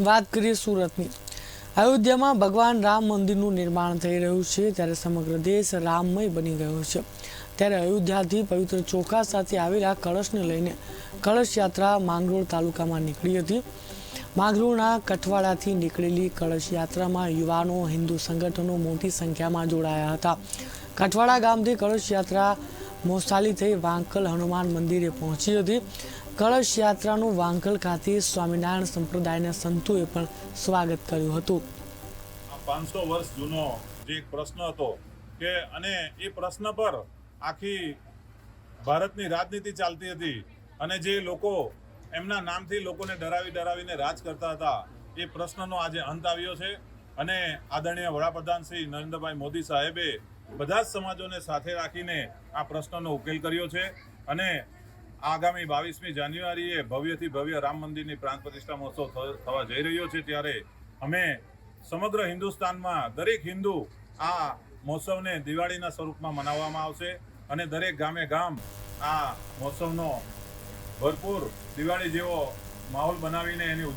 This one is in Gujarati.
વાત કરીએ સુરતની. અયોધ્યામાં ભગવાન રામ મંદિરનું નિર્માણ થઈ રહ્યું છે, ત્યારે સમગ્ર દેશ રામમય બની ગયો છે. ત્યારે અયોધ્યાથી પવિત્ર ચોખા સાથે આવેલા કળશને લઈને કળશ યાત્રા માંગરોળ તાલુકામાં નીકળી હતી. માંગરોળના કઠવાડાથી નીકળેલી કળશ યાત્રામાં યુવાનો, હિન્દુ સંગઠનો મોટી સંખ્યામાં જોડાયા હતા. કઠવાડા ગામથી કળશ યાત્રા મોસાલી થઈ વાંકલ હનુમાન મંદિરે પહોંચી હતી. કળશ યાત્રાનું વાંકલ ખાતે સ્વામિનારાયણ સંપ્રદાયના સંતોએ પણ સ્વાગત કર્યું હતું. પાંચસો વર્ષ જૂનો જે એક પ્રશ્ન હતો કે અને એ પ્રશ્ન પર આખી ભારતની રાજનીતિ ચાલતી હતી અને જે લોકો એમના નામથી લોકોને ડરાવી ડરાવીને રાજ કરતા હતા, એ પ્રશ્નનો આજે અંત આવ્યો છે. અને આદરણીય વડાપ્રધાન શ્રી નરેન્દ્રભાઈ મોદી સાહેબે બધા જ સમાજોને સાથે રાખીને આ પ્રશ્નનો ઉકેલ કર્યો છે. અને આગામી બાવીસમી જાન્યુઆરીએ ભવ્યથી ભવ્ય રામ મંદિરની પ્રાણ પ્રતિષ્ઠા મહોત્સવ થવા જઈ રહ્યો છે, ત્યારે અમે સમગ્ર હિન્દુસ્તાનમાં દરેક હિન્દુ આ મહોત્સવને દિવાળીના સ્વરૂપમાં મનાવવામાં આવશે અને દરેક ગામે ગામ આ મહોત્સવનો ભરપૂર દિવાળી જેવો માહોલ બનાવીને એની